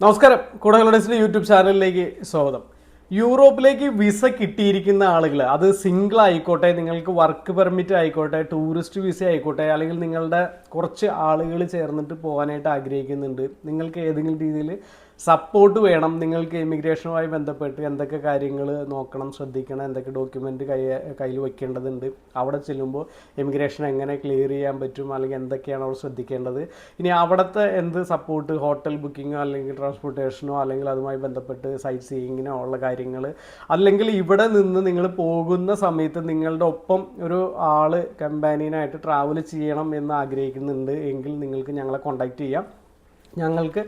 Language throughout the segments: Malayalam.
നമസ്കാരം. കൂടകളുടെ യൂട്യൂബ് ചാനലിലേക്ക് സ്വാഗതം. യൂറോപ്പിലേക്ക് വിസ കിട്ടിയിരിക്കുന്ന ആളുകൾ അത് സിംഗിൾ ആയിക്കോട്ടെ നിങ്ങൾക്ക് വർക്ക് പെർമിറ്റ് ആയിക്കോട്ടെ ടൂറിസ്റ്റ് വിസ ആയിക്കോട്ടെ അല്ലെങ്കിൽ നിങ്ങളുടെ കുറച്ച് ആളുകൾ ചേർന്നിട്ട് പോകാനായിട്ട് ആഗ്രഹിക്കുന്നുണ്ട്. നിങ്ങൾക്ക് ഏതെങ്കിലും രീതിയിൽ സപ്പോർട്ട് വേണം. നിങ്ങൾക്ക് ഇമിഗ്രേഷനുമായി ബന്ധപ്പെട്ട് എന്തൊക്കെ കാര്യങ്ങൾ നോക്കണം ശ്രദ്ധിക്കണം എന്തൊക്കെ ഡോക്യുമെന്റ് കൈ കയ്യിൽ വെക്കേണ്ടതുണ്ട്. അവിടെ ചെല്ലുമ്പോൾ ഇമിഗ്രേഷൻ എങ്ങനെ ക്ലിയർ ചെയ്യാൻ പറ്റും അല്ലെങ്കിൽ എന്തൊക്കെയാണ് അവിടെ ശ്രദ്ധിക്കേണ്ടത്. ഇനി അവിടുത്തെ എന്ത് സപ്പോർട്ട് ഹോട്ടൽ ബുക്കിങ്ങോ അല്ലെങ്കിൽ ട്രാൻസ്പോർട്ടേഷനോ അല്ലെങ്കിൽ അതുമായി ബന്ധപ്പെട്ട് സൈറ്റ് സീയിങ്ങിനോ ഉള്ള കാര്യങ്ങൾ. അല്ലെങ്കിൽ ഇവിടെ നിന്ന് നിങ്ങൾ പോകുന്ന സമയത്ത് നിങ്ങളുടെ ഒപ്പം ഒരു ആൾ കമ്പാനിയനായിട്ട് ട്രാവൽ ചെയ്യണം എന്ന് ആഗ്രഹിക്കുന്നുണ്ട് എങ്കിൽ നിങ്ങൾക്ക് ഞങ്ങളെ കോൺടാക്റ്റ് ചെയ്യാം. ഞങ്ങൾക്ക്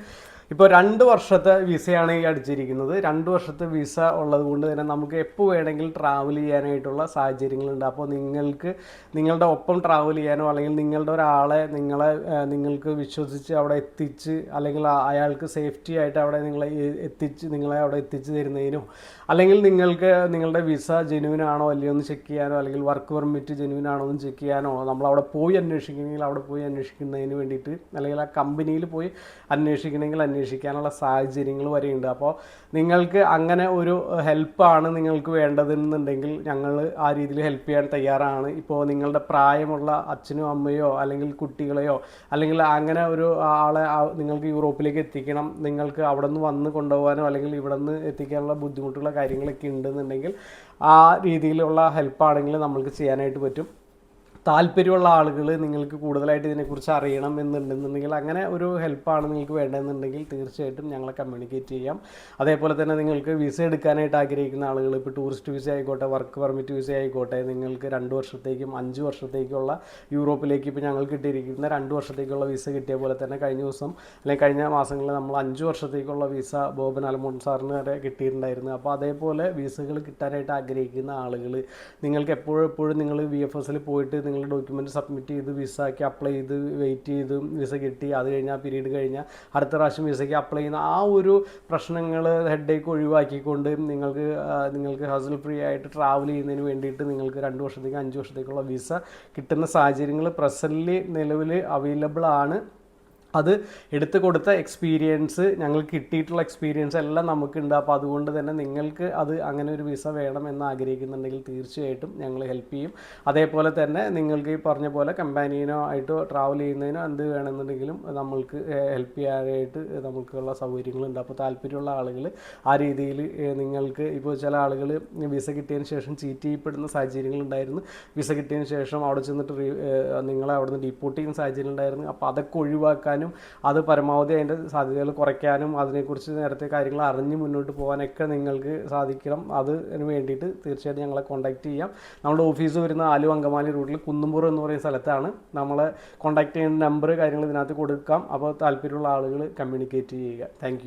ഇപ്പോൾ രണ്ട് വർഷത്തെ വിസയാണ് ഈ അടിച്ചിരിക്കുന്നത്. രണ്ട് വർഷത്തെ വിസ ഉള്ളത് കൊണ്ട് തന്നെ നമുക്ക് എപ്പോൾ വേണമെങ്കിലും ട്രാവൽ ചെയ്യാനായിട്ടുള്ള സാഹചര്യങ്ങളുണ്ട്. അപ്പോൾ നിങ്ങൾക്ക് നിങ്ങളുടെ ഒപ്പം ട്രാവൽ ചെയ്യാനോ അല്ലെങ്കിൽ നിങ്ങളുടെ ഒരാളെ നിങ്ങളെ നിങ്ങൾക്ക് വിശ്വസിച്ച് അവിടെ എത്തിച്ച് അല്ലെങ്കിൽ അയാൾക്ക് സേഫ്റ്റി ആയിട്ട് അവിടെ നിങ്ങളെ എത്തിച്ച് നിങ്ങളെ അവിടെ എത്തിച്ച് തരുന്നതിനോ അല്ലെങ്കിൽ നിങ്ങൾക്ക് നിങ്ങളുടെ വിസ ജെനുവിൻ ആണോ അല്ലയോ ഒന്ന് ചെക്ക് ചെയ്യാനോ അല്ലെങ്കിൽ വർക്ക് പെർമിറ്റ് ജെനുവിൻ ആണോ ഒന്ന് ചെക്ക് ചെയ്യാനോ നമ്മൾ അവിടെ പോയി അന്വേഷിക്കണമെങ്കിൽ അവിടെ പോയി അന്വേഷിക്കുന്നതിന് വേണ്ടിയിട്ട് അല്ലെങ്കിൽ ആ കമ്പനിയിൽ പോയി അന്വേഷിക്കണമെങ്കിൽ അന്വേഷിക്കാനുള്ള സാഹചര്യങ്ങൾ വരെയുണ്ട്. അപ്പോൾ നിങ്ങൾക്ക് അങ്ങനെ ഒരു ഹെൽപ്പാണ് നിങ്ങൾക്ക് വേണ്ടതെന്നുണ്ടെങ്കിൽ ഞങ്ങൾ ആ രീതിയിൽ ഹെൽപ്പ് ചെയ്യാൻ തയ്യാറാണ്. ഇപ്പോൾ നിങ്ങളുടെ പ്രായമുള്ള അച്ഛനോ അമ്മയോ അല്ലെങ്കിൽ കുട്ടികളെയോ അല്ലെങ്കിൽ അങ്ങനെ ഒരു ആളെ നിങ്ങൾക്ക് യൂറോപ്പിലേക്ക് എത്തിക്കണം നിങ്ങൾക്ക് അവിടെ നിന്ന് വന്ന് കൊണ്ടുപോകാനോ അല്ലെങ്കിൽ ഇവിടെ നിന്ന് എത്തിക്കാനുള്ള ബുദ്ധിമുട്ടുള്ള കാര്യങ്ങളൊക്കെ ഉണ്ടെന്നുണ്ടെങ്കിൽ ആ രീതിയിലുള്ള ഹെൽപ്പാണെങ്കിൽ നമ്മൾക്ക് ചെയ്യാനായിട്ട് പറ്റും. താല്പര്യമുള്ള ആളുകൾ നിങ്ങൾക്ക് കൂടുതലായിട്ട് ഇതിനെക്കുറിച്ച് അറിയണം എന്നുണ്ടെന്നുണ്ടെങ്കിൽ അങ്ങനെ ഒരു ഹെൽപ്പാണ് നിങ്ങൾക്ക് വേണ്ടതെന്നുണ്ടെങ്കിൽ തീർച്ചയായിട്ടും ഞങ്ങളെ കമ്മ്യൂണിക്കേറ്റ് ചെയ്യാം. അതേപോലെ തന്നെ നിങ്ങൾക്ക് വിസ എടുക്കാനായിട്ട് ആഗ്രഹിക്കുന്ന ആളുകൾ ഇപ്പോൾ ടൂറിസ്റ്റ് വിസ ആയിക്കോട്ടെ വർക്ക് പെർമിറ്റ് വിസ ആയിക്കോട്ടെ നിങ്ങൾക്ക് രണ്ട് വർഷത്തേക്കും അഞ്ച് വർഷത്തേക്കുള്ള യൂറോപ്പിലേക്ക് ഇപ്പോൾ ഞങ്ങൾ കിട്ടിയിരിക്കുന്ന രണ്ട് വർഷത്തേക്കുള്ള വിസ കിട്ടിയ പോലെ തന്നെ കഴിഞ്ഞ ദിവസം അല്ലെങ്കിൽ കഴിഞ്ഞ മാസങ്ങളിൽ നമ്മൾ അഞ്ച് വർഷത്തേക്കുള്ള വിസ ബോബൻ അലമോൺ സാറിന് വരെ കിട്ടിയിട്ടുണ്ടായിരുന്നു. അപ്പോൾ അതേപോലെ വിസകൾ കിട്ടാനായിട്ട് ആഗ്രഹിക്കുന്ന ആളുകൾ നിങ്ങൾക്ക് എപ്പോഴും എപ്പോഴും നിങ്ങൾ വി എഫ് എസിൽ പോയിട്ട് നിങ്ങൾ ഡോക്യുമെന്റ് സബ്മിറ്റ് ചെയ്ത് വിസയ്ക്ക് അപ്ലൈ ചെയ്ത് വെയിറ്റ് ചെയ്ത് വിസ കിട്ടി. അത് കഴിഞ്ഞാൽ പീരീഡ് കഴിഞ്ഞാൽ അടുത്ത പ്രാവശ്യം വിസയ്ക്ക് അപ്ലൈ ചെയ്യുന്ന ആ ഒരു പ്രശ്നങ്ങൾ ഹെഡേക്ക് ഒഴിവാക്കിക്കൊണ്ട് നിങ്ങൾക്ക് നിങ്ങൾക്ക് ഹസൽ ഫ്രീ ആയിട്ട് ട്രാവൽ ചെയ്യുന്നതിന് വേണ്ടിയിട്ട് നിങ്ങൾക്ക് രണ്ട് വർഷത്തേക്ക് അഞ്ച് വർഷത്തേക്കുള്ള വിസ കിട്ടുന്ന സാഹചര്യങ്ങൾ പ്രസന്റ്ലി നിലവിൽ അവൈലബിൾ ആണ്. അത് എടുത്തു കൊടുത്ത എക്സ്പീരിയൻസ് ഞങ്ങൾക്ക് കിട്ടിയിട്ടുള്ള എക്സ്പീരിയൻസ് എല്ലാം നമുക്കുണ്ട്. അപ്പോൾ അതുകൊണ്ട് തന്നെ നിങ്ങൾക്ക് അത് അങ്ങനെ ഒരു വിസ വേണം എന്ന് ആഗ്രഹിക്കുന്നുണ്ടെങ്കിൽ തീർച്ചയായിട്ടും ഞങ്ങൾ ഹെൽപ്പ് ചെയ്യും. അതേപോലെ തന്നെ നിങ്ങൾക്ക് ഈ പറഞ്ഞ പോലെ കമ്പാനിയനോ ആയിട്ടോ ട്രാവൽ ചെയ്യുന്നതിനോ എന്ത് വേണമെന്നുണ്ടെങ്കിലും നമ്മൾക്ക് ഹെൽപ്പ് ചെയ്യാനായിട്ട് നമുക്കുള്ള സൗകര്യങ്ങളുണ്ട്. അപ്പോൾ താല്പര്യമുള്ള ആളുകൾ ആ രീതിയിൽ നിങ്ങൾക്ക് ഇപ്പോൾ ചില ആളുകൾ വിസ കിട്ടിയതിന് ശേഷം ചീറ്റ് ചെയ്യപ്പെടുന്ന സാഹചര്യങ്ങളുണ്ടായിരുന്നു വിസ കിട്ടിയതിന് ശേഷം അവിടെ ചെന്നിട്ട് നിങ്ങളെ അവിടെ നിന്ന് ഡീപ്പോർട്ട് ചെയ്യുന്ന സാഹചര്യം ഉണ്ടായിരുന്നു. അപ്പോൾ അതൊക്കെ ഒഴിവാക്കാനും അത് പരമാവധി അതിന്റെ സാധ്യതകൾ കുറയ്ക്കാനും അതിനെക്കുറിച്ച് നേരത്തെ കാര്യങ്ങൾ അറിഞ്ഞ് മുന്നോട്ട് പോകാനൊക്കെ നിങ്ങൾക്ക് സാധിക്കണം. അതിന് വേണ്ടിയിട്ട് തീർച്ചയായിട്ടും ഞങ്ങളെ കോൺടാക്റ്റ് ചെയ്യാം. നമ്മുടെ ഓഫീസ് വരുന്ന ആലു അങ്കമാലി റൂട്ടിൽ കുന്നുംപുറം എന്ന് പറയുന്ന സ്ഥലത്താണ് നമ്മളെ കോൺടാക്ട് ചെയ്യുന്ന നമ്പർ കാര്യങ്ങൾ ഇതിനകത്ത് കൊടുക്കാം. അപ്പോൾ താല്പര്യമുള്ള ആളുകൾ കമ്മ്യൂണിക്കേറ്റ് ചെയ്യുക. താങ്ക്